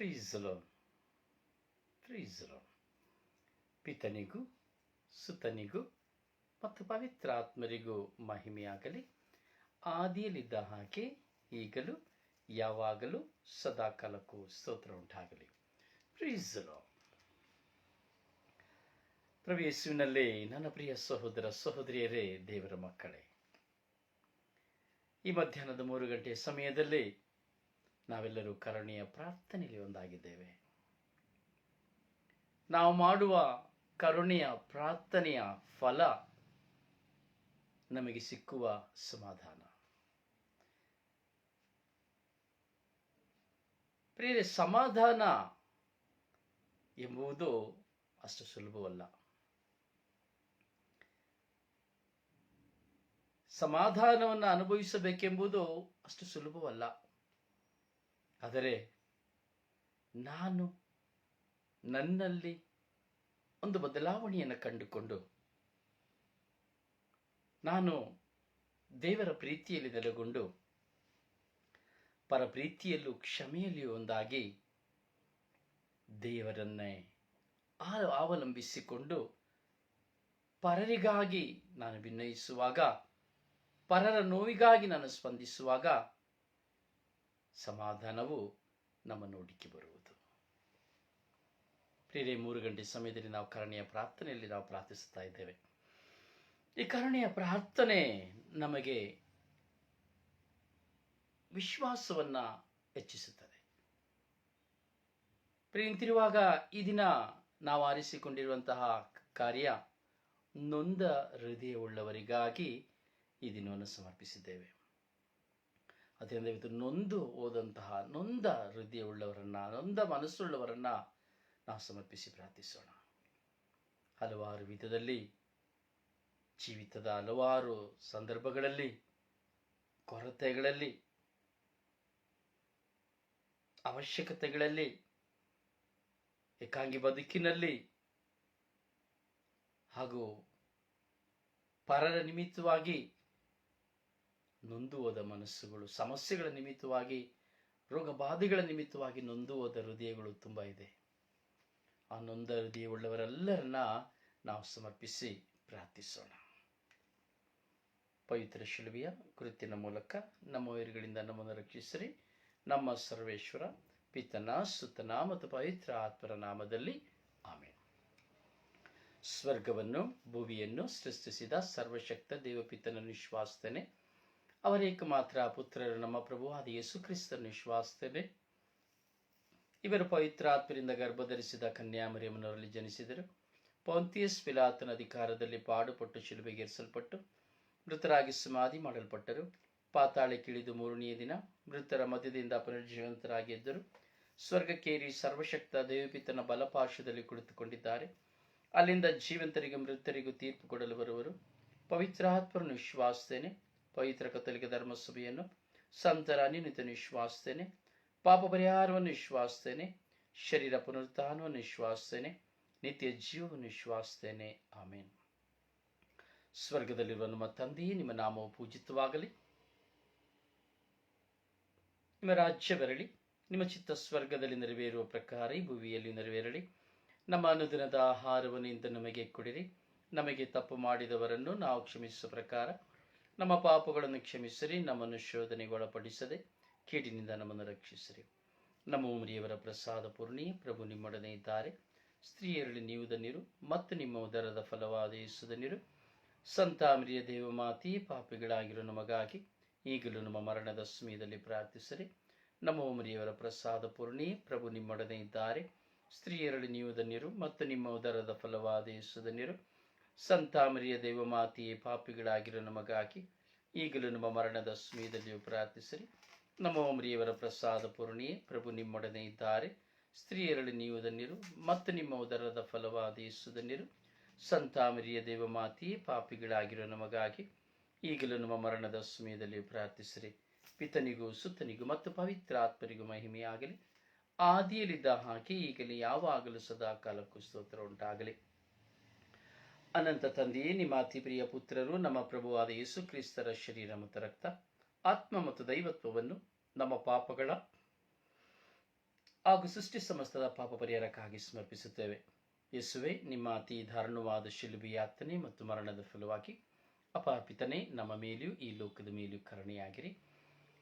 ಪ್ರೀಸಲೋ ಪ್ರೀಸಲೋ ಪಿತನಿಗೂ, ಸುತನಿಗೂ ಮತ್ತು ಪವಿತ್ರಾತ್ಮರಿಗೂ ಮಹಿಮೆಯಾಗಲಿ. ಆದಿಯಲ್ಲಿದ್ದ ಹಾಗೆ ಈಗಲೂ, ಯಾವಾಗಲೂ, ಸದಾಕಾಲಕ್ಕೂ ಸ್ತೋತ್ರ ಉಂಟಾಗಲಿ. ಪ್ರೀಸಲೋ ಪ್ರಭು ಯೇಸುವಿನಲ್ಲಿ ನನ್ನ ಪ್ರಿಯ ಸಹೋದರ, ಸಹೋದರಿಯರೇ, ದೇವರ ಮಕ್ಕಳೇ. ಈ ಮಧ್ಯಾಹ್ನದ ಮೂರು ಗಂಟೆ ಸಮಯದಲ್ಲಿ ನಾವೆಲ್ಲರೂ ಕರುಣೆಯ ಪ್ರಾರ್ಥನೆಯಲ್ಲಿ ಒಂದಾಗಿದ್ದೇವೆ. ನಾವು ಮಾಡುವ ಕರುಣೆಯ ಪ್ರಾರ್ಥನೆಯ ಫಲ ನಮಗೆ ಸಿಕ್ಕುವ ಸಮಾಧಾನ. ಪ್ರೀತಿ ಸಮಾಧಾನ ಎಂಬುದು ಅಷ್ಟು ಸುಲಭವಲ್ಲ. ಸಮಾಧಾನವನ್ನು ಅನುಭವಿಸಬೇಕೆಂಬುದು ಅಷ್ಟು ಸುಲಭವಲ್ಲ. ಆದರೆ ನಾನು ನನ್ನಲ್ಲಿ ಒಂದು ಬದಲಾವಣೆಯನ್ನು ಕಂಡುಕೊಂಡು ನಾನು ದೇವರ ಪ್ರೀತಿಯಲ್ಲಿ ನೆಲೆಗೊಂಡು ಪರ ಪ್ರೀತಿಯಲ್ಲೂ ಕ್ಷಮೆಯಲ್ಲಿಯೂ ಒಂದಾಗಿ ದೇವರನ್ನೇ ಅವಲಂಬಿಸಿಕೊಂಡು ಪರರಿಗಾಗಿ ನಾನು ವಿನಯಿಸುವಾಗ ಪರರ ನೋವಿಗಾಗಿ ನಾನು ಸ್ಪಂದಿಸುವಾಗ ಸಮಾಧಾನವು ನಮ್ಮ ನೋಡಿಕೆ ಬರುವುದು. ಪ್ರಿಯರೇ, ಮೂರು ಗಂಟೆ ಸಮಯದಲ್ಲಿ ನಾವು ಕರುಣೆಯ ಪ್ರಾರ್ಥನೆಯಲ್ಲಿ ನಾವು ಪ್ರಾರ್ಥಿಸುತ್ತಾ ಇದ್ದೇವೆ. ಈ ಕರುಣೆಯ ಪ್ರಾರ್ಥನೆ ನಮಗೆ ವಿಶ್ವಾಸವನ್ನು ಹೆಚ್ಚಿಸುತ್ತದೆ. ಪ್ರಿಯಂತಿರುವಾಗ ಈ ದಿನ ನಾವು ಆರಿಸಿಕೊಂಡಿರುವಂತಹ ಕಾರ್ಯ ನೊಂದ ಹೃದಯವುಳ್ಳವರಿಗಾಗಿ ಈ ದಿನವನ್ನು ಸಮರ್ಪಿಸಿದ್ದೇವೆ. ಅದರಿಂದ ಇದು ನೊಂದು ಹೋದಂತಹ ನೊಂದ ಹೃದಯವುಳ್ಳವರನ್ನ, ನೊಂದ ಮನಸ್ಸುಳ್ಳವರನ್ನ ನಾವು ಸಮರ್ಪಿಸಿ ಪ್ರಾರ್ಥಿಸೋಣ. ಹಲವಾರು ವಿಧದಲ್ಲಿ, ಜೀವಿತದ ಹಲವಾರು ಸಂದರ್ಭಗಳಲ್ಲಿ, ಕೊರತೆಗಳಲ್ಲಿ, ಅವಶ್ಯಕತೆಗಳಲ್ಲಿ, ಏಕಾಂಗಿ ಬದುಕಿನಲ್ಲಿ ಹಾಗೂ ಪರರ ನಿಮಿತ್ತವಾಗಿ ನೊಂದು ಹೋದ ಮನಸ್ಸುಗಳು, ಸಮಸ್ಯೆಗಳ ನಿಮಿತ್ತವಾಗಿ ರೋಗ ಬಾಧೆಗಳ ನಿಮಿತ್ತವಾಗಿ ನೊಂದು ಹೋದ ಹೃದಯಗಳು ತುಂಬ ಇದೆ. ಆ ನೊಂದ ಹೃದಯವುಳ್ಳವರೆಲ್ಲರನ್ನ ನಾವು ಸಮರ್ಪಿಸಿ ಪ್ರಾರ್ಥಿಸೋಣ. ಪವಿತ್ರ ಶಿಲುವೆಯ ಕೃತಿನ ಮೂಲಕ ನಮ್ಮ ವೈರುಗಳಿಂದ ನಮ್ಮನ್ನು ರಕ್ಷಿಸಿರಿ. ನಮ್ಮ ಸರ್ವೇಶ್ವರ, ಪಿತನ, ಸುತನ ಮತ್ತು ಪವಿತ್ರ ಆತ್ಮರ ನಾಮದಲ್ಲಿ ಆಮೇಲೆ ಸ್ವರ್ಗವನ್ನು, ಭೂಮಿಯನ್ನು ಸೃಷ್ಟಿಸಿದ ಸರ್ವಶಕ್ತ ದೇವಪಿತನ ವಿಶ್ವಾಸ್ತೇನೆ ಅವರ ಮಾತ್ರ ಪುತ್ರರು ನಮ್ಮ ಪ್ರಭುವಾದ ಯೇಸು ಕ್ರಿಸ್ತನ ವಿಶ್ವಾಸ್ತೇನೆ ಇವರು ಪವಿತ್ರ ಆತ್ಮರಿಂದ ಗರ್ಭಧರಿಸಿದ ಕನ್ಯಾಮರಿಯಮ್ಮನವರಲ್ಲಿ ಜನಿಸಿದರು. ಪೌಂತಿಯಸ್ ಪಿಲಾತನ ಅಧಿಕಾರದಲ್ಲಿ ಪಾಡುಪಟ್ಟು ಶಿಲುಬೆಗೇರಿಸಲ್ಪಟ್ಟು ಮೃತರಾಗಿ ಸಮಾಧಿ ಮಾಡಲ್ಪಟ್ಟರು. ಪಾತಾಳಕ್ಕಿಳಿದು ಮೂರನೆಯ ದಿನ ಮೃತರ ಮಧ್ಯದಿಂದ ಪುನರ್ಜೀವಂತರಾಗಿದ್ದರು ಸ್ವರ್ಗಕ್ಕೇರಿ ಸರ್ವಶಕ್ತ ದೇವಪಿತನ ಬಲಪಾರ್ಶ್ವದಲ್ಲಿ ಕುಳಿತುಕೊಂಡಿದ್ದಾರೆ. ಅಲ್ಲಿಂದ ಜೀವಂತರಿಗೆ ಮೃತರಿಗೂ ತೀರ್ಪು ಕೊಡಲು ಬರುವರು. ಪವಿತ್ರಾತ್ಮರನ್ನು ವಿಶ್ವಾಸಿಸ್ತೇನೆ ಪವಿತ್ರ ಕತ್ತಲಿಕ ಧರ್ಮಸಭೆಯನ್ನು ಸಂತರ ಅನಿನಿತ ವಿಶ್ವಾಸ್ತೇನೆ ಪಾಪ ಪರಿಹಾರವನ್ನು ವಿಶ್ವಾಸ್ತೇನೆ ಶರೀರ ಪುನರುತ್ಥಾನವನ್ನು ವಿಶ್ವಾಸ್ತೇನೆ ನಿತ್ಯ ಜೀವವನ್ನು ವಿಶ್ವಾಸ್ತೇನೆ ಆಮೇನ್. ಸ್ವರ್ಗದಲ್ಲಿರುವ ನಮ್ಮ ತಂದೆಯೇ ನಿಮ್ಮ ನಾಮವು ಪೂಜಿತವಾಗಲಿ. ನಿಮ್ಮ ರಾಜ್ಯ ಬರಲಿ. ನಿಮ್ಮ ಚಿತ್ತ ಸ್ವರ್ಗದಲ್ಲಿ ನೆರವೇರುವ ಪ್ರಕಾರ ಈ ಭುವಿಯಲ್ಲಿ ನೆರವೇರಲಿ. ನಮ್ಮ ಅನುದಿನದ ಆಹಾರವನ್ನು ಇಂದು ನಮಗೆ ಕೊಡಿರಿ. ನಮಗೆ ತಪ್ಪು ಮಾಡಿದವರನ್ನು ನಾವು ಕ್ಷಮಿಸುವ ಪ್ರಕಾರ ನಮ್ಮ ಪಾಪಗಳನ್ನು ಕ್ಷಮಿಸಿರಿ, ನಮ್ಮನ್ನು ಶೋಧನೆಗೆ ಒಳಪಡಿಸದೆ ಕೀಟಿನಿಂದ ನಮ್ಮನ್ನು ರಕ್ಷಿಸಿರಿ. ನಮ್ಮ ಉಮರಿಯವರ ಪ್ರಸಾದ ಪೂರ್ಣಿ, ಪ್ರಭು ನಿಮ್ಮೊಡನೆ ಇದ್ದಾರೆ. ಸ್ತ್ರೀಯರಲ್ಲಿ ನೀವು ಧನ್ಯರು, ಮತ್ತು ನಿಮ್ಮ ಉದರದ ಫಲವಾದ ಯೇಸುಧನ್ಯರು ಸಂತಾಮರಿಯ ದೇವಮಾತಿ ಪಾಪಿಗಳಾಗಿರೋ ನಮಗಾಗಿ ಈಗಲೂ ನಮ್ಮ ಮರಣದ ಸಮಯದಲ್ಲಿ ಪ್ರಾರ್ಥಿಸಿರಿ. ನಮ್ಮ ಉಮರಿಯವರ ಪ್ರಸಾದ ಪೂರ್ಣಿ, ಪ್ರಭು ನಿಮ್ಮೊಡನೆ ಇದ್ದಾರೆ. ಸ್ತ್ರೀಯರಲ್ಲಿ ನೀವು ಧನ್ಯರು, ಮತ್ತು ನಿಮ್ಮ ಉದರದ ಫಲವಾದ ಯೇಸುಧನ್ಯರು ಸಂತಾಮರಿಯ ದೇವಮಾತೆಯೇ ಪಾಪಿಗಳಾಗಿರೋ ನಮಗಾಗಿ ಈಗಲೂ ನಮ್ಮ ಮರಣದ ಸಮಯದಲ್ಲಿಯೂ ಪ್ರಾರ್ಥಿಸಿರಿ. ನಮ್ಮ ಓಮರಿಯವರ ಪ್ರಸಾದ ಪೂರ್ಣಿಯೇ. ಪ್ರಭು ನಿಮ್ಮೊಡನೆ ಇದ್ದಾರೆ. ಸ್ತ್ರೀಯರಲ್ಲಿ ನೀವು ಧನ್ಯರು, ಮತ್ತು ನಿಮ್ಮ ಉದರದ ಫಲವಾದ ಯೇಸುಧನ್ಯರು ಸಂತಾಮರಿಯ ದೇವಮಾತೆಯೇ ಪಾಪಿಗಳಾಗಿರೋ ನಮಗಾಗಿ ಈಗಲೂ ನಮ್ಮ ಮರಣದ ಸಮಯದಲ್ಲಿ ಪ್ರಾರ್ಥಿಸಿರಿ. ಪಿತನಿಗೂ, ಸುತ್ತನಿಗೂ ಮತ್ತು ಪವಿತ್ರ ಆತ್ಮರಿಗೂ ಮಹಿಮೆಯಾಗಲಿ. ಆದಿಯಲ್ಲಿದ್ದ ಹಾಗೆ ಈಗಲೇ ಯಾವಾಗಲೂ ಸದಾ ಕಾಲಕ್ಕೂ ಸ್ತೋತ್ರ ಉಂಟಾಗಲಿ. ಅನಂತ ತಂದೆಯೇ, ನಿಮ್ಮ ಅತಿ ಪ್ರಿಯ ಪುತ್ರರು, ನಮ್ಮ ಪ್ರಭುವಾದ ಯೇಸು ಕ್ರಿಸ್ತರ ಶರೀರ ಮತ್ತು ರಕ್ತ, ಆತ್ಮ ಮತ್ತು ದೈವತ್ವವನ್ನು ನಮ್ಮ ಪಾಪಗಳ ಹಾಗೂ ಸೃಷ್ಟಿ ಸಮಸ್ತದ ಪಾಪ ಪರಿಹಾರಕ್ಕಾಗಿ ಸಮರ್ಪಿಸುತ್ತೇವೆ. ಯೇಸುವೆ, ನಿಮ್ಮ ಅತಿ ದಾರುಣವಾದ ಶಿಲುಬಿ ಮತ್ತು ಮರಣದ ಫಲವಾಗಿ ಅಪಾಪಿತನೆ, ನಮ್ಮ ಮೇಲೆಯೂ ಈ ಲೋಕದ ಮೇಲೆಯೂ ಕರುಣೆಯಾಗಿರಿ.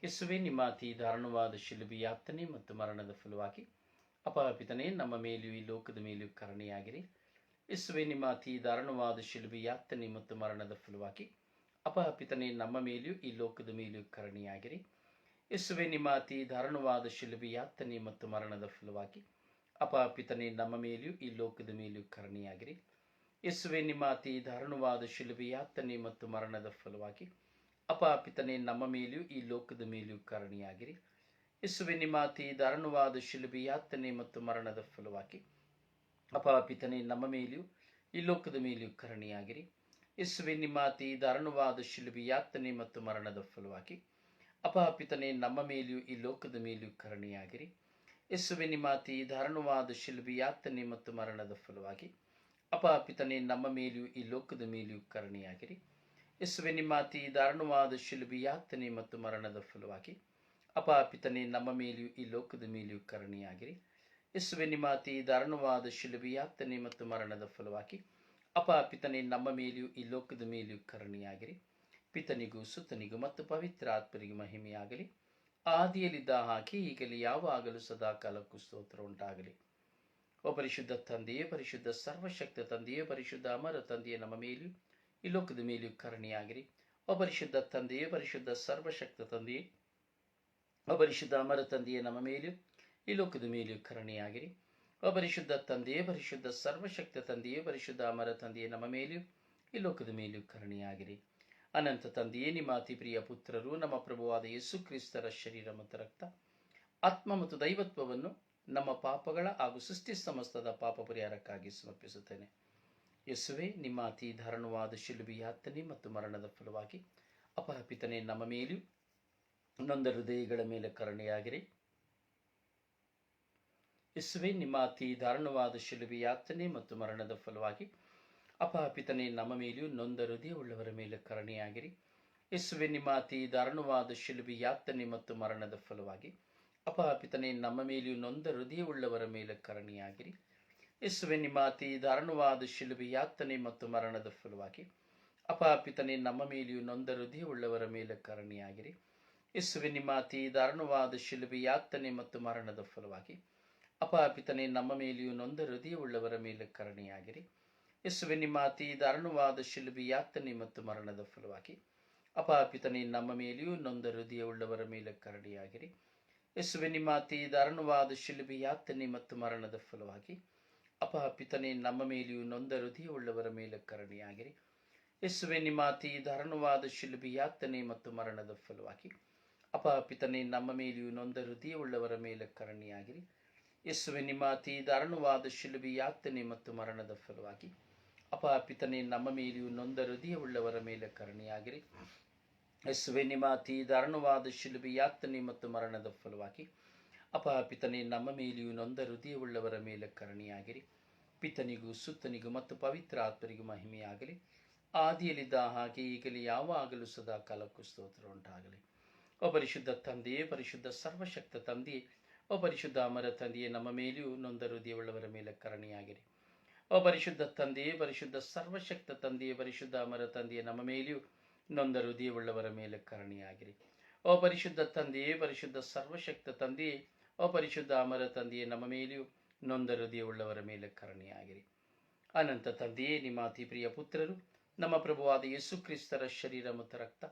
ಯೇಸುವೆ, ನಿಮ್ಮ ಅತಿ ದಾರುಣವಾದ ಶಿಲುಬಿ ಮತ್ತು ಮರಣದ ಫಲವಾಗಿ ಅಪಾಪಿತನೆ, ನಮ್ಮ ಮೇಲೆಯೂ ಈ ಲೋಕದ ಮೇಲೆಯೂ ಕರುಣೆಯಾಗಿರಿ. ಯೇಸುವೆ ನಿಮ್ಮ ಅತಿ ದಾರುಣವಾದ ಶಿಲುಬೆ ಯಾತನೆ ಮತ್ತು ಮರಣದ ಫಲವಾಗಿ. ಅಪಹಪಿತನೆ ನಮ್ಮ ಮೇಲೂ ಈ ಲೋಕದ ಮೇಲೂ ಕರುಣೆಯಾಗಿರಿ. ಯೇಸುವೆ ನಿಮ್ಮ ಅತಿ ದಾರುಣವಾದ ಶಿಲುಬೆ ಮತ್ತು ಮರಣದ ಫಲವಾಗಿ. ಅಪಹಪಿತನೆ ನಮ್ಮ ಮೇಲೂ ಈ ಲೋಕದ ಮೇಲೂ ಕರುಣೆಯಾಗಿರಿ. ಯೇಸುವೆ ನಿಮ್ಮ ಅತಿ ದಾರುಣವಾದ ಶಿಲುಬೆ ಮತ್ತು ಮರಣದ ಫಲವಾಗಿ. ಅಪಹಪಿತನೆ ನಮ್ಮ ಮೇಲೂ ಈ ಲೋಕದ ಮೇಲೂ ಕರುಣೆಯಾಗಿರಿ. ಯೇಸುವೆ ನಿಮ್ಮ ಅತಿ ದಾರುಣವಾದ ಶಿಲುಬೆ ಮತ್ತು ಮರಣದ ಫಲವಾಗಿ. ಅಪಹಪಿತನೆ ನಮ್ಮ ಮೇಲೆಯೂ, ಈ ಲೋಕದ ಮೇಲೆಯೂ ಕರುಣೆಯಾಗಿರಿ. ಯೇಸುವೆ, ನಿಮ್ಮ ಅತಿ ದಾರುಣವಾದ ಶಿಲುಬಿ ಯಾತನೆ ಮತ್ತು ಮರಣದ ಫಲವಾಗಿ ಅಪಾಪಿತನೇ ನಮ್ಮ ಮೇಲೆಯೂ, ಈ ಲೋಕದ ಮೇಲೆಯೂ ಕರುಣೆಯಾಗಿರಿ. ಯೇಸುವೆ, ನಿಮ್ಮ ಅತಿ ದಾರುಣವಾದ ಶಿಲುಬಿ ಯಾತನೆ ಮತ್ತು ಮರಣದ ಫಲವಾಗಿ ಅಪಾಪಿತನೇ ನಮ್ಮ ಮೇಲೆಯೂ, ಈ ಲೋಕದ ಮೇಲೆಯೂ ಕರುಣೆಯಾಗಿರಿ. ಯೇಸುವೆ, ನಿಮ್ಮ ಅತಿ ದಾರುಣವಾದ ಶಿಲುಬಿ ಯಾತನೆ ಮತ್ತು ಮರಣದ ಫಲವಾಗಿ ಅಪಾಪಿತನೇ ನಮ್ಮ ಮೇಲೆಯೂ, ಈ ಲೋಕದ ಮೇಲೆಯೂ ಕರುಣೆಯಾಗಿರಿ. ಯೇಸುವೆ ನಿಮ್ಮ ದಾರುಣವಾದ ಶಿಲುಬಿಯಾತನೆ ಮತ್ತು ಮರಣದ ಫಲವಾಗಿ, ಅಪ ಪಿತನೇ ನಮ್ಮ ಮೇಲೆಯೂ ಈ ಲೋಕದ ಮೇಲೆಯೂ ಕರುಣೆಯಾಗಿರಿ. ಪಿತನಿಗೂ ಸುತನಿಗೂ ಮತ್ತು ಪವಿತ್ರ ಆತ್ಮರಿಗೂ ಮಹಿಮೆಯಾಗಲಿ. ಆದಿಯಲ್ಲಿದ್ದ ಹಾಕಿ ಈಗಲೇ ಯಾವಾಗಲೂ ಸದಾ ಕಾಲಕ್ಕೂ ಸ್ತೋತ್ರ ಉಂಟಾಗಲಿ. ಓ ಪರಿಶುದ್ಧ ತಂದೆಯೇ, ಪರಿಶುದ್ಧ ಸರ್ವಶಕ್ತ ತಂದೆಯೇ, ಪರಿಶುದ್ಧ ಅಮರ ತಂದೆಯೇ ನಮ್ಮ ಮೇಲೆಯೂ ಈ ಲೋಕದ ಮೇಲೆಯೂ ಕರುಣೆಯಾಗಿರಿ. ಓ ಪರಿಶುದ್ಧ ತಂದೆಯೇ, ಪರಿಶುದ್ಧ ಸರ್ವಶಕ್ತ ತಂದೆಯೇ, ಓ ಪರಿಶುದ್ಧ ಅಮರ ತಂದೆಯೇ ನಮ್ಮ ಮೇಲೆಯೂ ಈ ಲೋಕದ ಮೇಲೆಯೂ ಕರುಣೆಯಾಗಿರಿ. ಓ ತಂದೆಯೇ, ಪರಿಶುದ್ಧ ಸರ್ವಶಕ್ತ ತಂದೆಯೇ, ಪರಿಶುದ್ಧ ಅಮರ ತಂದೆಯೇ, ನಮ್ಮ ಮೇಲೆಯೂ ಈ ಲೋಕದ ಮೇಲೆಯೂ ಕರುಣೆಯಾಗಿರಿ. ಅನಂತ ತಂದೆಯೇ, ನಿಮ್ಮ ಅತಿ ಪ್ರಿಯ ಪುತ್ರರು, ನಮ್ಮ ಪ್ರಭುವಾದ ಯೇಸು ಕ್ರಿಸ್ತರ ಶರೀರ ಮತ್ತು ರಕ್ತ, ಆತ್ಮ ಮತ್ತು ದೈವತ್ವವನ್ನು ನಮ್ಮ ಪಾಪಗಳ ಹಾಗೂ ಸೃಷ್ಟಿ ಸಮಸ್ತದ ಪಾಪ ಪರಿಹಾರಕ್ಕಾಗಿ ಸಮರ್ಪಿಸುತ್ತೇನೆ. ಯೇಸುವೆ, ನಿಮ್ಮ ಅತಿ ಧಾರಣವಾದ ಶಿಲುಬಿ ಯಾತನೆ ಮತ್ತು ಮರಣದ ಫಲವಾಗಿ ಅಪಹಪಿತನೆ ನಮ್ಮ ಮೇಲೂ ನೊಂದ ಹೃದಯಗಳ ಮೇಲೆ ಕರುಣೆಯಾಗಿರಿ. ಯೇಸುವೆ, ನಿಮ್ಮ ಅತಿ ದಾರುಣವಾದ ಶಿಲುಬೆ ಯಾತನೆ ಮತ್ತು ಮರಣದ ಫಲವಾಗಿ ಅಪಹಪಿತನೆ ನಮ್ಮ ಮೇಲೆಯೂ ನೊಂದ ಹೃದಯವುಳ್ಳವರ ಮೇಲೆ ಕರುಣೆಯಾಗಿರಿ. ಯೇಸುವೆ, ನಿಮ್ಮ ಅತಿ ದಾರುಣವಾದ ಶಿಲುಬೆ ಯಾತನೆ ಮತ್ತು ಮರಣದ ಫಲವಾಗಿ ಅಪಹಪಿತನೆ ನಮ್ಮ ಮೇಲೆಯೂ ನೊಂದ ಹೃದಯವುಳ್ಳವರ ಮೇಲೆ ಕರುಣೆಯಾಗಿರಿ. ಯೇಸುವೆ, ನಿಮ್ಮ ಅತಿ ದಾರುಣವಾದ ಶಿಲುಬೆ ಯಾತನೆ ಮತ್ತು ಮರಣದ ಫಲವಾಗಿ ಅಪಹಪಿತನೆ ನಮ್ಮ ಮೇಲೆಯೂ ನೊಂದ ಹೃದಯವುಳ್ಳವರ ಮೇಲೆ ಕರುಣೆಯಾಗಿರಿ. ಯೇಸುವೆ, ನಿಮ್ಮ ಅತಿ ದಾರುಣವಾದ ಶಿಲುಬೆ ಯಾತನೆ ಮತ್ತು ಮರಣದ ಫಲವಾಗಿ ಅಪಹಪಿತನೆ ನಮ್ಮ ಮೇಲೆಯೂ ನೊಂದ ಹೃದಯವುಳ್ಳವರ ಮೇಲೆ ಕರುಣೆಯಾಗಿರಿ. ಯೇಸುವೆ, ನಿಮ್ಮ ಅತಿ ದಾರುಣವಾದ ಶಿಲುಬಿ ಯಾತನೆ ಮತ್ತು ಮರಣದ ಫಲವಾಗಿ ಅಪಹಪಿತನೆ ನಮ್ಮ ಮೇಲೆಯೂ ನೊಂದ ಹೃದಯವುಳ್ಳವರ ಮೇಲೆ ಕರುಣೆಯಾಗಿರಿ. ಯೇಸುವೆ, ನಿಮ್ಮ ಅತಿ ದಾರುಣವಾದ ಶಿಲುಬಿ ಯಾತನೆ ಮತ್ತು ಮರಣದ ಫಲವಾಗಿ ಅಪಹಪಿತನೆ ನಮ್ಮ ಮೇಲೆಯೂ ನೊಂದ ಹೃದಯವುಳ್ಳವರ ಮೇಲೆ ಕರುಣೆಯಾಗಿರಿ. ಯೇಸುವೆ, ನಿಮ್ಮ ಅತಿ ದಾರುಣವಾದ ಶಿಲುಬಿ ಯಾತನೆ ಮತ್ತು ಮರಣದ ಫಲವಾಗಿ ಅಪಹಪಿತನೆ ನಮ್ಮ ಮೇಲೆಯೂ ನೊಂದ ಹೃದಯವುಳ್ಳವರ ಮೇಲೆ ಕರುಣೆಯಾಗಿರಿ. ಯೇಸುವೆ ನಿಮ್ಮ ಅತಿ ದಾರುಣವಾದ ಶಿಲುಬಿ ಯಾತನೆ ಮತ್ತು ಮರಣದ ಫಲವಾಗಿ. ಅಪಾಪಿತನೇ ನಮ್ಮ ಮೇಲೆಯೂ ನೊಂದ ಹೃದಯವುಳ್ಳವರ ಮೇಲೆ ಕರುಣೆಯಾಗಿರಿ. ಯೇಸುವೆ ನಿಮ್ಮ ಅತಿ ದಾರುಣವಾದ ಶಿಲುಬಿ ಯಾತನೆ ಮತ್ತು ಮರಣದ ಫಲವಾಗಿ. ಅಪಾಪಿತನೇ ನಮ್ಮ ಮೇಲೆಯೂ ನೊಂದ ಹೃದಯವುಳ್ಳವರ ಮೇಲೆ ಕರುಣೆಯಾಗಿರಿ. ಪಿತನಿಗೂ, ಸುತ್ತನಿಗೂ ಮತ್ತು ಪವಿತ್ರ ಆತ್ಮರಿಗೂ ಮಹಿಮೆಯಾಗಲಿ. ಆದಿಯಲ್ಲಿದ್ದ ಹಾಗೆ ಈಗಲೇ, ಯಾವಾಗಲೂ ಸದಾ ಕಾಲಕ್ಕೂ ಸ್ತೋತ್ರ ಉಂಟಾಗಲಿ ಓ ಪರಿಶುದ್ಧ ತಂದೆಯೇ, ಪರಿಶುದ್ಧ ಸರ್ವಶಕ್ತ ತಂದೆಯೇ ಓ ಪರಿಶುದ್ಧ ಅಮರ ತಂದೆಯೇ, ನಮ್ಮ ಮೇಲೆಯೂ ನೊಂದ ಹೃದಯವುಳ್ಳವರ ಮೇಲೆ ಕರಣಿಯಾಗಿರಿ. ಓ ಪರಿಶುದ್ಧ ತಂದೆಯೇ, ಪರಿಶುದ್ಧ ಸರ್ವಶಕ್ತ ತಂದೆಯೇ, ಪರಿಶುದ್ಧ ಅಮರ ತಂದೆಯೇ, ನಮ್ಮ ಮೇಲೆಯೂ ನೊಂದ ಹೃದಯವುಳ್ಳವರ ಮೇಲೆ ಕರುಣೆಯಾಗಿರಿ. ಓ ಪರಿಶುದ್ಧ ತಂದೆಯೇ, ಪರಿಶುದ್ಧ ಸರ್ವಶಕ್ತ ತಂದೆಯೇ ಓ ಪರಿಶುದ್ಧ ಅಮರ ತಂದೆಯೇ, ನಮ್ಮ ಮೇಲೆಯೂ ನೊಂದ ಹೃದಯವುಳ್ಳವರ ಮೇಲೆ ಕರುಣೆಯಾಗಿರಿ. ಅನಂತ ತಂದೆಯೇ, ನಿಮ್ಮ ಅತಿ ಪ್ರಿಯ ಪುತ್ರರು, ನಮ್ಮ ಪ್ರಭುವಾದ ಯೇಸು ಕ್ರಿಸ್ತರ ಶರೀರ ಮತ್ತು ರಕ್ತ,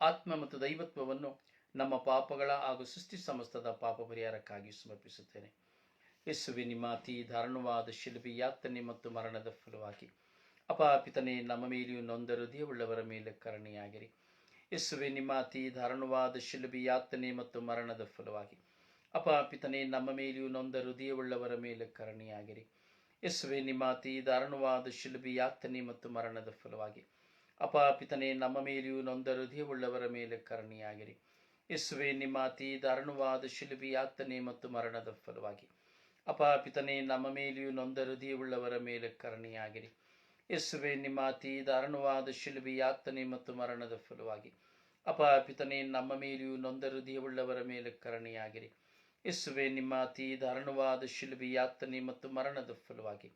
ಆತ್ಮ ಮತ್ತು ದೈವತ್ವವನ್ನು ನಮ್ಮ ಪಾಪಗಳ ಹಾಗೂ ಸೃಷ್ಟಿ ಸಮಸ್ತದ ಪಾಪ ಪರಿಹಾರಕ್ಕಾಗಿ ಸಮರ್ಪಿಸುತ್ತೇನೆ. ಯೇಸುವೆ, ನಿಮ್ಮ ಅತಿ ದಾರುಣವಾದ ಶಿಲ್ಪಿ ಯಾತನೆ ಮತ್ತು ಮರಣದ ಫಲವಾಗಿ. ಅಪಾಪಿತನೇ ನಮ್ಮ ಮೇಲೆಯೂ ನೊಂದ ಹೃದಯವುಳ್ಳವರ ಮೇಲೆ ಕರಣಿಯಾಗಿರಿ. ಯೇಸುವೆ, ನಿಮ್ಮ ಅತಿ ದಾರುಣವಾದ ಶಿಲ್ಪಿ ಯಾತನೆ ಮತ್ತು ಮರಣದ ಫಲವಾಗಿ. ಅಪಾಪಿತನೇ ನಮ್ಮ ಮೇಲೆಯೂ ನೊಂದ ಹೃದಯವುಳ್ಳವರ ಮೇಲೆ ಕರುಣೆಯಾಗಿರಿ. ಯೇಸುವೆ, ನಿಮ್ಮ ಅತಿ ದಾರುಣವಾದ ಶಿಲ್ಪಿ ಯಾತನೆ ಮತ್ತು ಮರಣದ ಫಲವಾಗಿ. ಅಪಾಪಿತನೇ ನಮ್ಮ ಮೇಲೆಯೂ ನೊಂದ ಹೃದಯವುಳ್ಳವರ ಮೇಲೆ ಕರುಣೆಯಾಗಿರಿ. ಯೇಸುವೆ, ನಿಮ್ಮ ಅತಿ ದಾರುಣವಾದ ಶಿಲುಬಿ ಮತ್ತು ಮರಣದ ಫಲವಾಗಿ. ಅಪಾಪಿತನೇ ನಮ್ಮ ಮೇಲೆಯೂ ನೊಂದ ಹೃದಯವುಳ್ಳವರ ಮೇಲೆ ಕರಣಿಯಾಗಿರಿ. ಯೇಸುವೆ, ನಿಮ್ಮ ಅತಿ ದಾರುಣವಾದ ಶಿಲುಬಿ ಮತ್ತು ಮರಣದ ಫಲವಾಗಿ. ಅಪಾಪಿತನೆ ನಮ್ಮ ಮೇಲೆಯೂ ನೊಂದ ಹೃದಯವುಳ್ಳವರ ಮೇಲೆ ಕರಣಿಯಾಗಿರಿ. ಯೇಸುವೆ, ನಿಮ್ಮ ಅತಿ ದಾರುಣವಾದ ಶಿಲುಬಿ ಮತ್ತು ಮರಣದ ಫಲವಾಗಿ.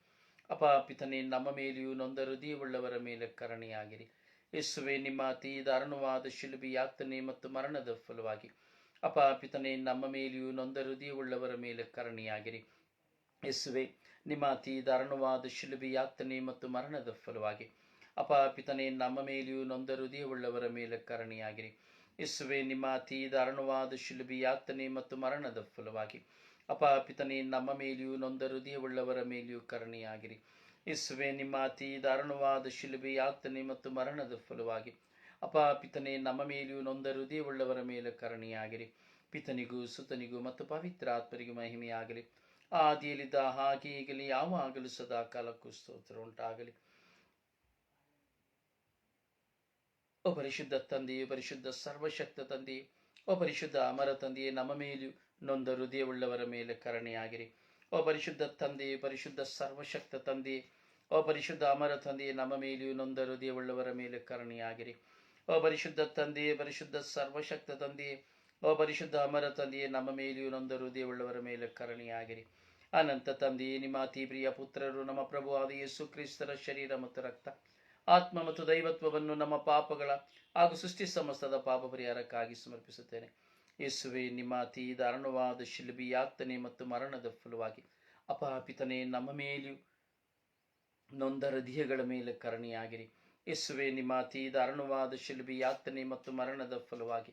ಅಪ ಪಿತನೆ, ನಮ್ಮ ಮೇಲೆಯೂ ನೊಂದ ಹೃದಯವುಳ್ಳವರ ಮೇಲೆ ಕರುಣೆಯಾಗಿರಿ. ಯೇಸುವೆ, ನಿಮ್ಮ ಅತಿ ದಾರುಣವಾದ ಶಿಲುಬಿ ಯಾತನೆ ಮತ್ತು ಮರಣದ ಫಲವಾಗಿ. ಅಪ ಪಿತನೆ, ನಮ್ಮ ಮೇಲೆಯೂ ನೊಂದ ಹೃದಯವುಳ್ಳವರ ಮೇಲೆ ಕರಣಿಯಾಗಿರಿ. ಯೇಸುವೆ, ನಿಮ್ಮ ಅತಿ ದಾರುಣವಾದ ಶಿಲುಬಿ ಯಾತನೆ ಮತ್ತು ಮರಣದ ಫಲವಾಗಿ. ಅಪ ನಮ್ಮ ಮೇಲೆಯೂ ನೊಂದ ಹೃದಯವುಳ್ಳವರ ಮೇಲೆ ಕರಣಿಯಾಗಿರಿ. ಯೇಸುವೆ, ನಿಮ್ಮ ಅತಿ ದಾರುಣವಾದ ಶಿಲುಬಿ ಯಾತನೆ ಮತ್ತು ಮರಣದ ಫಲವಾಗಿ. ಅಪ ನಮ್ಮ ಮೇಲೆಯೂ ನೊಂದ ಹೃದಯವುಳ್ಳವರ ಮೇಲೆಯೂ ಕರುಣೆಯಾಗಿರಿ. ಯೇಸುವೆ, ನಿಮ್ಮ ಅತಿ ದಾರುಣವಾದ ಶಿಲುಬೆ ಯಾತನೆ ಮತ್ತು ಮರಣದ ಫಲವಾಗಿ. ಅಪ ನಮ್ಮ ಮೇಲೆಯೂ ನೊಂದ ಹೃದಯವುಳ್ಳವರ ಮೇಲೆ ಕರಣಿಯಾಗಿರಿ. ಪಿತನಿಗೂ, ಸುತನಿಗೂ ಮತ್ತು ಪವಿತ್ರ ಆತ್ಮರಿಗೂ ಮಹಿಮೆಯಾಗಲಿ. ಆದಿಯಲ್ಲಿದ್ದ ಹಾಗೆ ಈಗಲಿ, ಯಾವಾಗಲೂ ಸದಾ ಕಾಲಕ್ಕೂ ಸ್ತೋತ್ರ ಉಂಟಾಗಲಿ. ಓ ಪರಿಶುದ್ಧ ತಂದೆಯೇ, ಪರಿಶುದ್ಧ ಸರ್ವಶಕ್ತ ತಂದೆಯೇ, ಓ ಪರಿಶುದ್ಧ ಅಮರ ತಂದೆಯೇ, ನಮ್ಮ ಮೇಲೆಯೂ ನೊಂದ ಹೃದಯವುಳ್ಳವರ ಮೇಲೆ ಕರುಣೆಯಾಗಿರಿ. ಓ ಪರಿಶುದ್ಧ ತಂದೆ, ಪರಿಶುದ್ಧ ಸರ್ವಶಕ್ತ ತಂದೆ ಓ ಪರಿಶುದ್ಧ ಅಮರ ತಂದೆ, ನಮ್ಮ ಮೇಲೆಯೂ ನೊಂದ ಹೃದಯವುಳ್ಳವರ ಮೇಲೆ ಕರುಣೆಯಾಗಿರಿ. ಓ ಪರಿಶುದ್ಧ ತಂದೆ, ಪರಿಶುದ್ಧ ಸರ್ವಶಕ್ತ ತಂದೆ ಓ ಪರಿಶುದ್ಧ ಅಮರ ತಂದೆಯೇ ನಮ್ಮ ಮೇಲೆಯೂ ನೊಂದ ಹೃದಯವುಳ್ಳವರ ಮೇಲೆ ಕರುಣೆಯಾಗಿರಿ. ಅನಂತ ತಂದೆ, ನಿಮ್ಮ ಅತಿ ಪ್ರಿಯ ಪುತ್ರರು, ನಮ್ಮ ಪ್ರಭುವಾದ ಯೇಸು ಕ್ರಿಸ್ತರ ಶರೀರ ಮತ್ತು ರಕ್ತ, ಆತ್ಮ ಮತ್ತು ದೈವತ್ವವನ್ನು ನಮ್ಮ ಪಾಪಗಳ ಹಾಗೂ ಸೃಷ್ಟಿ ಸಮಸ್ತದ ಪಾಪ ಪರಿಹಾರಕ್ಕಾಗಿ ಸಮರ್ಪಿಸುತ್ತೇನೆ. ಯೇಸುವೆ, ನಿಮ್ಮ ಅತಿ ದಾರುಣವಾದ ಶಿಲುಬಿ ಯಾತನೆ ಮತ್ತು ಮರಣದ ಫಲವಾಗಿ. ಅಪಹಾಪಿತನೆ ನಮ್ಮ ಮೇಲೆಯೂ ನೊಂದ ಹೃದಯಗಳ ಮೇಲೆ ಕರಣಿಯಾಗಿರಿ. ಯೇಸುವೆ, ನಿಮ್ಮ ಅತಿ ದಾರುಣವಾದ ಶಿಲುಬಿ ಯಾತನೆ ಮತ್ತು ಮರಣದ ಫಲವಾಗಿ.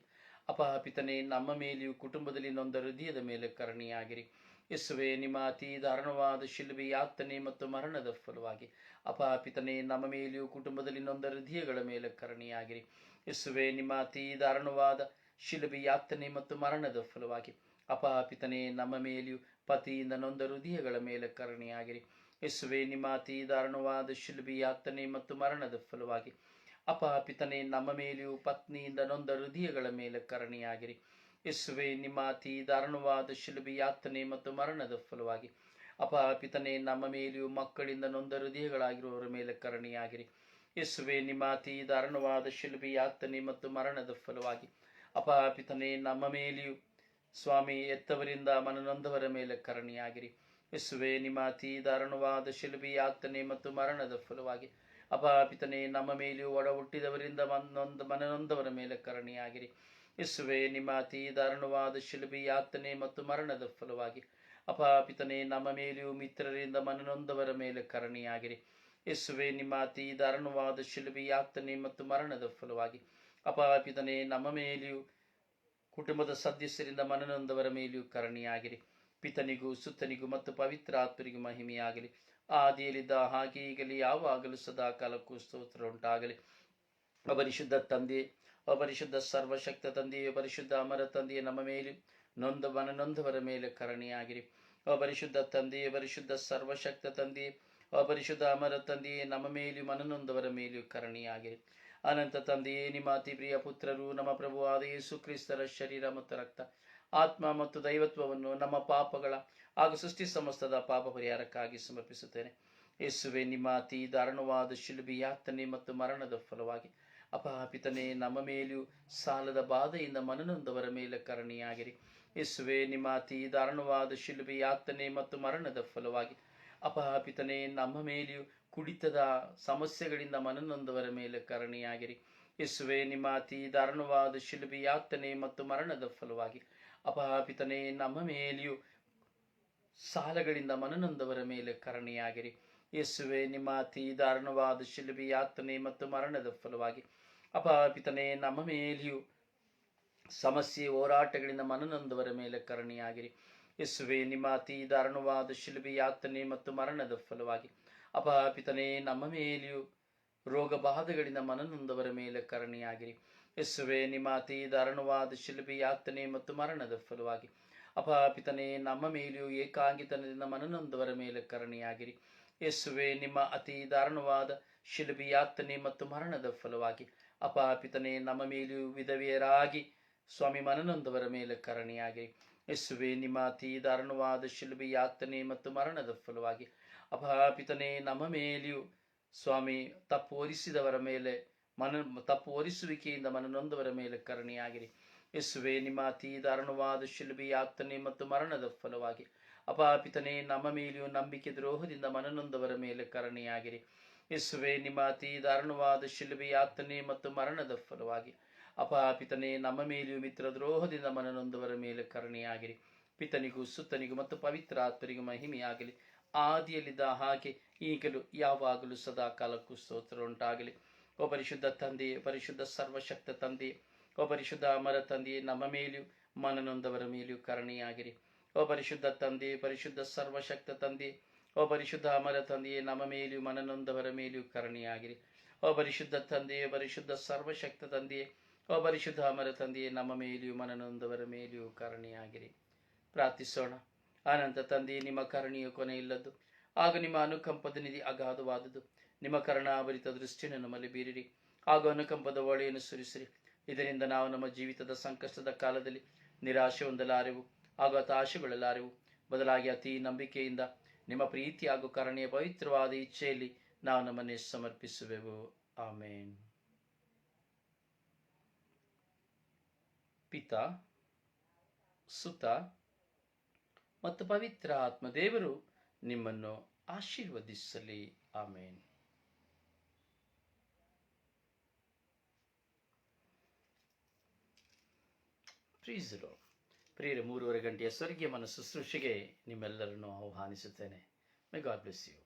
ಅಪಹಾಪಿತನೆ ನಮ್ಮ ಮೇಲೆಯೂ ಕುಟುಂಬದಲ್ಲಿ ನೊಂದ ಹೃದಯದ ಮೇಲೆ ಕರಣಿಯಾಗಿರಿ. ಯೇಸುವೆ, ನಿಮ್ಮ ಅತಿ ದಾರುಣವಾದ ಶಿಲುಬಿ ಯಾತನೆ ಮತ್ತು ಮರಣದ ಫಲವಾಗಿ. ಅಪಹಾಪಿತನೆ ನಮ್ಮ ಮೇಲೆಯೂ ಕುಟುಂಬದಲ್ಲಿ ನೊಂದ ಹೃದಯಗಳ ಮೇಲೆ ಕರಣಿಯಾಗಿರಿ. ಯೇಸುವೆ, ನಿಮ್ಮ ಅತಿ ದಾರುಣವಾದ ಶಿಲುಬೆ ಯಾತನೆ ಮತ್ತು ಮರಣದ ಫಲವಾಗಿ ಅಪಾಪಿತನೇ, ನಮ್ಮ ಮೇಲೆಯೂ ಪತಿಯಿಂದ ನೊಂದ ಹೃದಯಗಳ ಮೇಲೆ ಕರುಣೆಯಾಗಿರಿ. ಯೇಸುವೆ, ನಿಮ್ಮ ಅತಿ ದಾರುಣವಾದ ಶಿಲುಬೆ ಯಾತನೆ ಮತ್ತು ಮರಣದ ಫಲವಾಗಿ ಅಪಾಪಿತನೇ, ನಮ್ಮ ಮೇಲೆಯೂ ಪತ್ನಿಯಿಂದ ನೊಂದ ಹೃದಯಗಳ ಮೇಲೆ ಕರುಣೆಯಾಗಿರಿ. ಯೇಸುವೆ, ನಿಮ್ಮ ಅತಿ ದಾರುಣವಾದ ಶಿಲುಬೆ ಯಾತನೆ ಮತ್ತು ಮರಣದ ಫಲವಾಗಿ ಅಪಾಪಿತನೇ, ನಮ್ಮ ಮೇಲೆಯೂ ಮಕ್ಕಳಿಂದ ನೊಂದ ಹೃದಯಗಳಾಗಿರುವವರ ಮೇಲೆ ಕರುಣೆಯಾಗಿರಿ. ಯೇಸುವೆ, ನಿಮ್ಮ ಅತಿ ದಾರುಣವಾದ ಶಿಲುಬೆ ಯಾತನೆ ಮತ್ತು ಮರಣದ ಫಲವಾಗಿ ಅಪಪಿತನೆ ನಮ್ಮ ಮೇಲೆಯೂ. ಸ್ವಾಮಿ ಎತ್ತವರಿಂದ ಮನನೊಂದವರ ಮೇಲೆ ಕರಣಿಯಾಗಿರಿ. ವಿಶ್ವವೇ ನಿಮ್ಮ ಅತಿ ದಾರುಣವಾದ ಶಿಲುಬೆ ಆತನೇ ಮತ್ತು ಮರಣದ ಫಲವಾಗಿ. ಅಪಾಪಿತನೇ ನಮ್ಮ ಮೇಲೆಯೂ ಒಡ ಹುಟ್ಟಿದವರಿಂದ ಮನನೊಂದ, ಮನನೊಂದವರ ಮೇಲೆ ಕರಣಿಯಾಗಿರಿ. ಯೇಸುವೆ, ನಿಮ್ಮ ಅತಿ ದಾರುಣವಾದ ಶಿಲುಬೆ ಆತನೇ ಮತ್ತು ಮರಣದ ಫಲವಾಗಿ. ಅಪಾಪಿತನೇ ನಮ್ಮ ಮೇಲೆಯೂ ಮಿತ್ರರಿಂದ ಮನನೊಂದವರ ಮೇಲೆ ಕರಣಿಯಾಗಿರಿ. ಯೇಸುವೆ, ನಿಮ್ಮ ಅತಿ ದಾರುಣವಾದ ಶಿಲುಬಿ ಯಾತನೆ ಮತ್ತು ಮರಣದ ಫಲವಾಗಿ. ಅಪಪಿತನೆ ನಮ್ಮ ಮೇಲೆಯೂ ಕುಟುಂಬದ ಸದಸ್ಯರಿಂದ ಮನನೊಂದವರ ಮೇಲೆಯೂ ಕರುಣೆಯಾಗಿರಿ ಪಿತನಿಗೂ, ಸುತ್ತನಿಗೂ ಮತ್ತು ಪವಿತ್ರ ಆತ್ಮರಿಗೂ ಮಹಿಮೆಯಾಗಲಿ. ಆದಿಯಲ್ಲಿದ್ದ ಹಾಗೆ ಈಗಲಿ ಯಾವಾಗಲೂ ಸದಾ ಕಾಲಕ್ಕೂ ಸ್ತೋತ್ರ ಉಂಟಾಗಲಿ ಅಪರಿಶುದ್ಧ ತಂದೆ, ಅಪರಿಶುದ್ಧ ಸರ್ವಶಕ್ತ ತಂದೆಯೇ ಪರಿಶುದ್ಧ ಅಮರ ತಂದೆಯೇ ನಮ್ಮ ಮೇಲೆ ನೊಂದ ಮನನೊಂದವರ ಮೇಲೆ ಕರುಣೆಯಾಗಿರಿ ಅಪರಿಶುದ್ಧ ತಂದೆಯೇ ಪರಿಶುದ್ಧ ಸರ್ವಶಕ್ತ ತಂದೆಯೇ ಅಪರಿಶುದ್ಧ ಅಮರ ತಂದೆಯೇ ನಮ್ಮ ಮೇಲೆ ಮನನೊಂದವರ ಮೇಲೆಯೂ ಕರುಣೆಯಾಗಿರಿ ಅನಂತ ತಂದೆಯೇ ನಿಮ್ಮ ಅತಿ ಪ್ರಿಯ ಪುತ್ರರು, ನಮ್ಮ ಪ್ರಭುವಾದ ಯೇಸು ಕ್ರಿಸ್ತರ ಶರೀರ ಮತ್ತು ರಕ್ತ, ಆತ್ಮ ಮತ್ತು ದೈವತ್ವವನ್ನು ನಮ್ಮ ಪಾಪಗಳ ಹಾಗೂ ಸೃಷ್ಟಿ ಸಮಸ್ತದ ಪಾಪ ಪರಿಹಾರಕ್ಕಾಗಿ ಸಮರ್ಪಿಸುತ್ತೇನೆ. ಯೇಸುವೆ, ನಿಮ್ಮ ಅತಿ ದಾರುಣವಾದ ಶಿಲುಬಿ ಯಾತನೆ ಮತ್ತು ಮರಣದ ಫಲವಾಗಿ ಅಪಹಾಪಿತನೇ, ನಮ್ಮ ಮೇಲೆಯೂ ಸಾಲದ ಬಾಧೆಯಿಂದ ಮನನೊಂದವರ ಮೇಲೆ ಕರಣಿಯಾಗಿರಿ. ಯೇಸುವೆ, ನಿಮ್ಮ ಅತಿ ದಾರುಣವಾದ ಶಿಲುಬೆ ಯಾತನೆ ಮತ್ತು ಮರಣದ ಫಲವಾಗಿ ಅಪಹಾಪಿತನೇ, ನಮ್ಮ ಮೇಲೆಯೂ ಕುಡಿತದ ಸಮಸ್ಯೆಗಳಿಂದ ಮನನೊಂದವರ ಮೇಲೆ ಕರುಣೆಯಾಗಿರಿ. ಯೇಸುವೆ, ನಿಮ್ಮ ಅತಿ ದಾರುಣವಾದ ಶಿಲುಬೆ ಯಾತನೆ ಮತ್ತು ಮರಣದ ಫಲವಾಗಿ ಅಪಹಾಪಿತನೇ, ನಮ್ಮ ಮೇಲೆಯೂ ಸಾಲಗಳಿಂದ ಮನನೊಂದವರ ಮೇಲೆ ಕರುಣೆಯಾಗಿರಿ. ಯೇಸುವೆ, ನಿಮ್ಮ ಅತಿ ದಾರುಣವಾದ ಶಿಲುಬೆ ಯಾತನೆ ಮತ್ತು ಮರಣದ ಫಲವಾಗಿ ಅಪಹಾಪಿತನೇ, ನಮ್ಮ ಮೇಲೆಯೂ ಸಮಸ್ಯೆ, ಹೋರಾಟಗಳಿಂದ ಮನನೊಂದವರ ಮೇಲೆ ಕರುಣೆಯಾಗಿರಿ. ಯೇಸುವೆ, ನಿಮ್ಮ ಅತಿ ದಾರುಣವಾದ ಶಿಲುಬೆ ಯಾತನೆ ಮತ್ತು ಮರಣದ ಫಲವಾಗಿ ಅಪಪಿತನೆ ನಮ್ಮ ಮೇಲೆಯೂ ರೋಗ ಬಾಧೆಗಳಿಂದ ಮನನೊಂದವರ ಮೇಲೆ ಕರಣಿಯಾಗಿರಿ. ಯಸ್ಸುವೆ ನಿಮಾತಿ ದಾರಣವಾದ ಶಿಲ್ಪಿ ಯಾತನೆ ಮತ್ತು ಮರಣದ ಫಲವಾಗಿ. ಅಪಾಪಿತನೇ ನಮ್ಮ ಮೇಲೆಯೂ ಏಕಾಂಗಿತನದಿಂದ ಮನನೊಂದವರ ಮೇಲೆ ಕರಣಿಯಾಗಿರಿ. ಯಸ್ಸುವೆ ನಿಮ್ಮ ಅತಿ ದಾರುಣವಾದ ಶಿಲ್ಪಿ ಯಾತನೆ ಮತ್ತು ಮರಣದ ಫಲವಾಗಿ. ಅಪಾಪಿತನೇ ನಮ್ಮ ಮೇಲೆಯೂ ವಿಧವೆಯರಾಗಿ ಸ್ವಾಮಿ ಮನನೊಂದವರ ಮೇಲೆ ಕರಣಿಯಾಗಿರಿ. ಯಸ್ಸುವೆ ನಿಮ್ಮ ಅತಿ ದಾರುಣವಾದ ಶಿಲ್ಪಿ ಯಾತನೆ ಮತ್ತು ಮರಣದ ಫಲವಾಗಿ. ಅಪಪಿತನೆ ನಮ್ಮ ಮೇಲೆಯೂ. ಸ್ವಾಮಿ ತಪ್ಪು ಹೊರಿಸಿದವರ ಮೇಲೆ ಮನ ತಪ್ಪು ಹೊರಿಸುವಿಕೆಯಿಂದ ಮನನೊಂದವರ ಮೇಲೆ ಕರುಣೆಯಾಗಿರಿ. ಯೇಸುವೆ, ನಿಮ್ಮ ಅತಿ ದಾರುಣವಾದ ಶಿಲ್ಬಿ ಯಾತನೆ ಮತ್ತು ಮರಣದ ಫಲವಾಗಿ. ಅಪಾಪಿತನೇ ನಮ್ಮ ಮೇಲೆಯೂ ನಂಬಿಕೆ ದ್ರೋಹದಿಂದ ಮನನೊಂದವರ ಮೇಲೆ ಕರುಣೆಯಾಗಿರಿ. ಯೇಸುವೆ, ನಿಮ್ಮ ಅತಿ ದಾರುಣವಾದ ಶಿಲ್ಬಿ ಮತ್ತು ಮರಣದ ಫಲವಾಗಿ. ಅಪಾಪಿತನೇ ನಮ್ಮ ಮೇಲೆಯೂ ಮಿತ್ರ ದ್ರೋಹದಿಂದ ಮನನೊಂದವರ ಮೇಲೆ ಕರುಣೆಯಾಗಿರಿ. ಪಿತನಿಗೂ ಸುತ್ತನಿಗೂ ಮತ್ತು ಪವಿತ್ರ ಆತ್ಮರಿಗೂ ಮಹಿಮೆಯಾಗಲಿ. ಆದಿಯಲ್ಲಿದ್ದ ಹಾಗೆ ಈಗಲೂ ಯಾವಾಗಲೂ ಸದಾ ಕಾಲಕ್ಕೂ ಸ್ತೋತ್ರ ಉಂಟಾಗಲಿ ಓ ಪರಿಶುದ್ಧ ತಂದೆಯೇ ಪರಿಶುದ್ಧ ಸರ್ವಶಕ್ತ ತಂದೆಯೇ ಓ ಪರಿಶುದ್ಧ ಅಮರ ತಂದೆಯೇ ನಮ್ಮ ಮೇಲೆಯೂ ಮನನೊಂದವರ ಮೇಲೆಯೂ ಕರುಣೆಯಾಗಿರಿ. ಓ ಪರಿಶುದ್ಧ ತಂದೆಯೇ ಪರಿಶುದ್ಧ ಸರ್ವಶಕ್ತ ತಂದೆಯೇ ಓ ಪರಿಶುದ್ಧ ಅಮರ ತಂದೆಯೇ ನಮ್ಮ ಮೇಲೆಯೂ ಮನನೊಂದವರ ಮೇಲೆಯೂ ಕರುಣೆಯಾಗಿರಿ. ಓ ಪರಿಶುದ್ಧ ತಂದೆಯೇ ಪರಿಶುದ್ಧ ಸರ್ವಶಕ್ತ ತಂದೆಯೇ ಓ ಪರಿಶುದ್ಧ ಅಮರ ತಂದೆಯೇ ನಮ್ಮ ಮೇಲೆಯೂ ಮನನೊಂದವರ ಮೇಲೆಯೂ ಕರುಣೆಯಾಗಿರಿ. ಪ್ರಾರ್ಥಿಸೋಣ. ಆನಂತ ತಂದೆಯೇ ನಿಮ್ಮ ಕರುಣೆಯ ಕೊನೆ ಇಲ್ಲದ್ದು ಆಗ ನಿಮ್ಮ ಅನುಕಂಪದ ನಿಧಿ ಅಗಾಧವಾದುದು. ನಿಮ್ಮ ಕರುಣಾಭರಿತ ದೃಷ್ಟಿಯನ್ನು ನಮ್ಮಲ್ಲಿ ಬೀರಿರಿ. ಹಾಗೂ ಅನುಕಂಪದ ಒಳೆಯನ್ನು ಸುರಿಸಿರಿ. ಇದರಿಂದ ನಾವು ನಮ್ಮ ಜೀವಿತದ ಸಂಕಷ್ಟದ ಕಾಲದಲ್ಲಿ ನಿರಾಶೆ ಹೊಂದಲಾರೆವು ಹಾಗೂ ಹತಾಶೆಗೊಳ್ಳಲಾರೆವು ಬದಲಾಗಿ ಅತಿ ನಂಬಿಕೆಯಿಂದ ನಿಮ್ಮ ಪ್ರೀತಿ ಹಾಗೂ ಕರುಣೆಯ ಪವಿತ್ರವಾದ ಇಚ್ಛೆಯಲ್ಲಿ ನಾವು ನಮ್ಮನ್ನು ಸಮರ್ಪಿಸುವೆವು. ಆಮೇನ್. ಪಿತ, ಸುತ ಮತ್ತು ಪವಿತ್ರ ಆತ್ಮದೇವರು ನಿಮ್ಮನ್ನು ಆಶೀರ್ವದಿಸಲಿ. ಆಮೇನ್. ಪ್ರೀಸರು ಪ್ರಿಯರ, ಮೂರುವರೆ ಗಂಟೆಯ ಸ್ವರ್ಗೀಯ ಮನಸ್ಸು ಸೃಷ್ಟಿಗೆ ನಿಮ್ಮೆಲ್ಲರನ್ನು ಆಹ್ವಾನಿಸುತ್ತೇನೆ. My god bless you